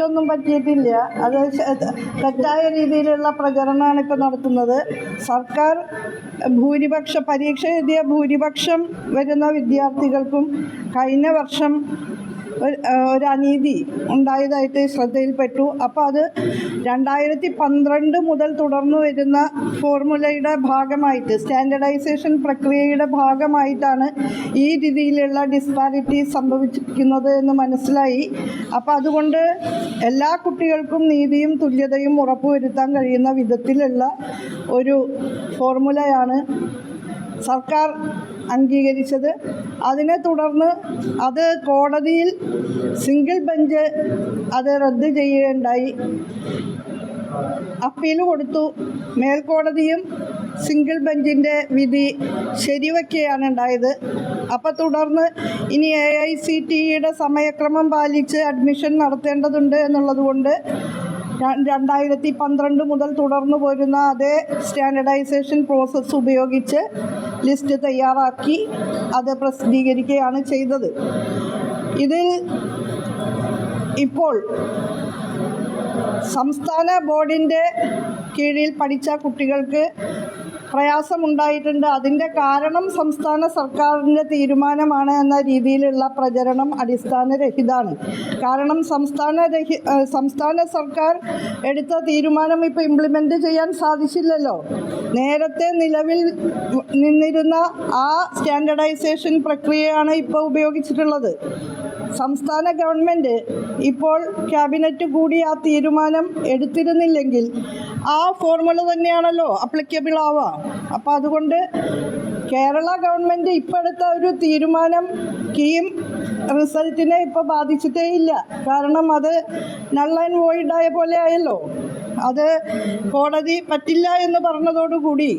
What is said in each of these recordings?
തെറ്റൊന്നും പറ്റിയിട്ടില്ല. അത് തെറ്റായ രീതിയിലുള്ള പ്രചരണമാണ് ഇപ്പോൾ നടത്തുന്നത്. സർക്കാർ ഭൂരിപക്ഷ പരീക്ഷ എഴുതിയ ഭൂരിപക്ഷം വരുന്ന വിദ്യാർത്ഥികൾക്കും കഴിഞ്ഞ വർഷം ഒരു അനീതി ഉണ്ടായതായിട്ട് ശ്രദ്ധയിൽപ്പെട്ടു. അപ്പോൾ അത് രണ്ടായിരത്തി പന്ത്രണ്ട് മുതൽ തുടർന്നു വരുന്ന ഫോർമുലയുടെ ഭാഗമായിട്ട് സ്റ്റാൻഡർഡൈസേഷൻ പ്രക്രിയയുടെ ഭാഗമായിട്ടാണ് ഈ രീതിയിലുള്ള ഡിസ്പാരിറ്റി സംഭവിച്ചിരിക്കുന്നത് എന്ന് മനസ്സിലായി. അപ്പോൾ അതുകൊണ്ട് എല്ലാ കുട്ടികൾക്കും നീതിയും തുല്യതയും ഉറപ്പുവരുത്താൻ കഴിയുന്ന വിധത്തിലുള്ള ഒരു ഫോർമുലയാണ് സർക്കാർ അംഗീകരിച്ചത്. അതിനെ തുടർന്ന് അത് കോടതിയിൽ സിംഗിൾ ബെഞ്ച് അത് റദ്ദ് ചെയ്യുകയുണ്ടായി. അപ്പീൽ കൊടുത്തു. മേൽക്കോടതിയും സിംഗിൾ ബെഞ്ചിന്റെ വിധി ശരിവെക്കുകയാണ് ഉണ്ടായത്. അപ്പോൾ തുടർന്ന് ഇനി എ ഐ സി ടിയുടെ സമയക്രമം പാലിച്ച് അഡ്മിഷൻ നടത്തേണ്ടതുണ്ട് എന്നുള്ളത് കൊണ്ട് രണ്ടായിരത്തി പന്ത്രണ്ട് മുതൽ തുടർന്നു പോരുന്ന അതേ സ്റ്റാൻഡർഡൈസേഷൻ പ്രോസസ്സ് ഉപയോഗിച്ച് ലിസ്റ്റ് തയ്യാറാക്കി അത് പ്രസിദ്ധീകരിക്കുകയാണ് ചെയ്തത്. ഇതിൽ ഇപ്പോൾ സംസ്ഥാന ബോർഡിന്റെ കീഴിൽ പഠിച്ച കുട്ടികൾക്ക് പ്രയാസമുണ്ടായിട്ടുണ്ട്. അതിന്റെ കാരണം സംസ്ഥാന സർക്കാരിന്റെ തീരുമാനമാണ് എന്ന രീതിയിലുള്ള പ്രചരണം അടിസ്ഥാനരഹിതാണ് കാരണം സംസ്ഥാന രഹി സംസ്ഥാന സർക്കാർ എടുത്ത തീരുമാനം ഇപ്പോൾ ഇംപ്ലിമെന്റ് ചെയ്യാൻ സാധിച്ചില്ലല്ലോ. നേരത്തെ നിലവിൽ നിന്നിരുന്ന ആ സ്റ്റാൻഡർഡൈസേഷൻ പ്രക്രിയയാണ് ഇപ്പോൾ ഉപയോഗിച്ചിട്ടുള്ളത്. സംസ്ഥാന ഗവൺമെന്റ് ഇപ്പോൾ ക്യാബിനറ്റ് കൂടി ആ തീരുമാനം എടുത്തിരുന്നില്ലെങ്കിൽ ആ ഫോർമുല തന്നെയാണല്ലോ അപ്ലിക്കബിൾ ആവുക. അപ്പോൾ അതുകൊണ്ട് കേരള ഗവൺമെന്റ് ഇപ്പോൾ എടുത്ത ഒരു തീരുമാനം കീം റിസൾട്ടിനെ ഇപ്പോൾ ബാധിച്ചിട്ടേ ഇല്ല. കാരണം അത് നൾ ആൻഡ് വോയിഡായ പോലെ ആയല്ലോ. അത് കോടതി പറ്റില്ല എന്ന് പറഞ്ഞതോടുകൂടി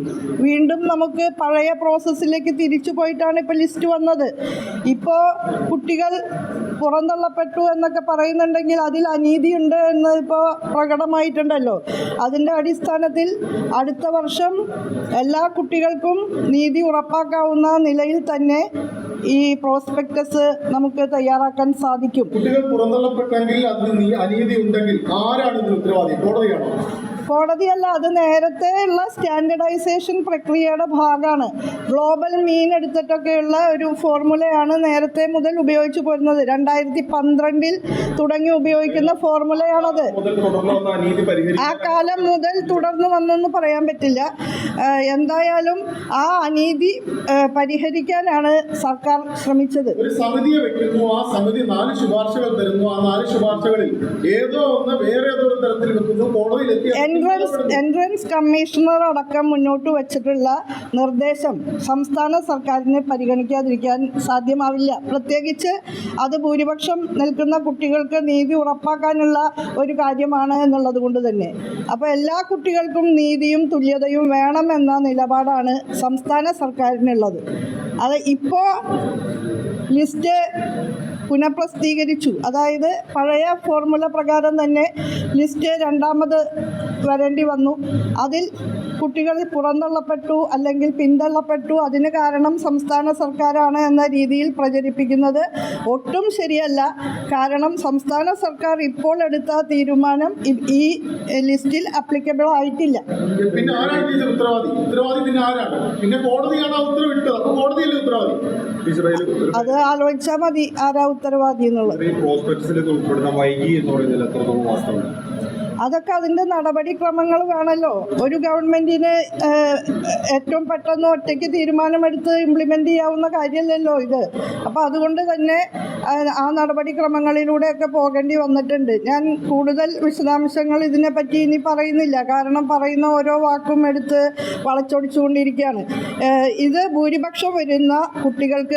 വീണ്ടും നമുക്ക് പഴയ പ്രോസസ്സിലേക്ക് തിരിച്ചു പോയിട്ടാണ് ഇപ്പോൾ ലിസ്റ്റ് വന്നത്. ഇപ്പോൾ കുട്ടികൾ പുറന്തള്ളപ്പെട്ടു എന്നൊക്കെ പറയുന്നുണ്ടെങ്കിൽ അതിൽ അനീതിയുണ്ട് എന്ന് ഇപ്പോൾ പ്രകടമായിട്ടുണ്ടല്ലോ. അതിന്റെ അടിസ്ഥാനത്തിൽ അടുത്ത വർഷം എല്ലാ കുട്ടികൾക്കും നീതി ഉറപ്പാക്കാവുന്ന നിലയിൽ തന്നെ ഈ പ്രോസ്പെക്ടസ് നമുക്ക് തയ്യാറാക്കാൻ സാധിക്കും. കുട്ടികൾ പുറന്തള്ളപ്പെട്ടെങ്കിൽ അതിന് അനീതി ഉണ്ടെങ്കിൽ ആരാണ് ഇതിന് ഉത്തരവാദി? കോടതിയാണോ? കോടതിയല്ല അത് നേരത്തെ ഉള്ള സ്റ്റാൻഡർഡൈസേഷൻ പ്രക്രിയയുടെ ഭാഗമാണ്. ഗ്ലോബൽ മീൻ എടുത്തിട്ടൊക്കെയുള്ള ഒരു ഫോർമുലയാണ് നേരത്തെ മുതൽ ഉപയോഗിച്ചു പോരുന്നത്. രണ്ടായിരത്തി പന്ത്രണ്ടിൽ തുടങ്ങി ഉപയോഗിക്കുന്ന ഫോർമുലയാണത്. ആ കാലം മുതൽ തുടർന്ന് വന്നെന്ന് പറയാൻ പറ്റില്ല. എന്തായാലും ആ അനീതി പരിഹരിക്കാനാണ് സർക്കാർ ശ്രമിച്ചത്. ഒരു സമിതിയെ വെക്കുന്നു ആ സമിതി നാല് ശുപാർശകൾ തരുന്നു. ആ നാല് ശുപാർശകളിൽ ഏതോ ഒന്ന് വേറെ ഏതോ തരത്തിൽ വെക്കുന്നു. കോടതിയിൽ എൻട്രൻസ് എൻട്രൻസ് കമ്മീഷണർ അടക്കം മുന്നോട്ട് വച്ചിട്ടുള്ള നിർദ്ദേശം സംസ്ഥാന സർക്കാരിനെ പരിഗണിക്കാതിരിക്കാൻ സാധ്യമാവില്ല. പ്രത്യേകിച്ച് അത് ഭൂരിപക്ഷം നിൽക്കുന്ന കുട്ടികൾക്ക് നീതി ഉറപ്പാക്കാനുള്ള ഒരു കാര്യമാണ് എന്നുള്ളത് കൊണ്ട് തന്നെ. അപ്പോൾ എല്ലാ കുട്ടികൾക്കും നീതിയും തുല്യതയും വേണമെന്ന നിലപാടാണ് സംസ്ഥാന സർക്കാരിനുള്ളത്. അത് ഇപ്പോൾ ലിസ്റ്റ് പുനഃപ്രസിദ്ധീകരിച്ചു. അതായത് പഴയ ഫോർമുല പ്രകാരം തന്നെ ലിസ്റ്റ് രണ്ടാമത് വരേണ്ടി വന്നു. അതിൽ കുട്ടികൾ പുറന്തള്ളപ്പെട്ടു അല്ലെങ്കിൽ പിന്തള്ളപ്പെട്ടു. അതിന് കാരണം സംസ്ഥാന സർക്കാരാണ് എന്ന രീതിയിൽ പ്രചരിപ്പിക്കുന്നത്. ഒട്ടും ശരിയല്ല. കാരണം സംസ്ഥാന സർക്കാർ ഇപ്പോൾ എടുത്ത തീരുമാനം ഈ ലിസ്റ്റിൽ അപ്ലിക്കബിൾ ആയിട്ടില്ല. പിന്നെ ആരാണ് ടീച്ചർ ഉത്തരവാദി? ഉത്തരവാദി പിന്നെ ആരാണ്? പിന്നെ കോടതിയാണ് ആ ഉത്തരവിട്ടത്? അപ്പൊ കോടതിയല്ലേ ഉത്തരവാദി? അത് ആലോചിച്ചാൽ മതി ആരാ ഉത്തരവാദി എന്നുള്ളത്. വൈകി എന്ന് എത്രത്തോളം വാസ്തവമാണ് അതൊക്കെ അതിന്റെ നടപടിക്രമങ്ങൾ വേണമല്ലോ. ഒരു ഗവൺമെന്റിന് ഏറ്റവും പെട്ടെന്ന് ഒറ്റയ്ക്ക് തീരുമാനമെടുത്ത് ഇംപ്ലിമെന്റ് ചെയ്യാവുന്ന കാര്യമല്ലല്ലോ ഇത്. അപ്പോൾ അതുകൊണ്ട് തന്നെ ആ, നടപടിക്രമങ്ങളിലൂടെ നടപടിക്രമങ്ങളിലൂടെയൊക്കെ പോകേണ്ടി വന്നിട്ടുണ്ട്. ഞാൻ കൂടുതൽ വിശദാംശങ്ങൾ ഇതിനെപ്പറ്റി ഇനി പറയുന്നില്ല. കാരണം പറയുന്ന ഓരോ വാക്കും എടുത്ത് വളച്ചൊടിച്ചുകൊണ്ടിരിക്കുകയാണ്. ഇത് ഭൂരിപക്ഷം വരുന്ന കുട്ടികൾക്ക്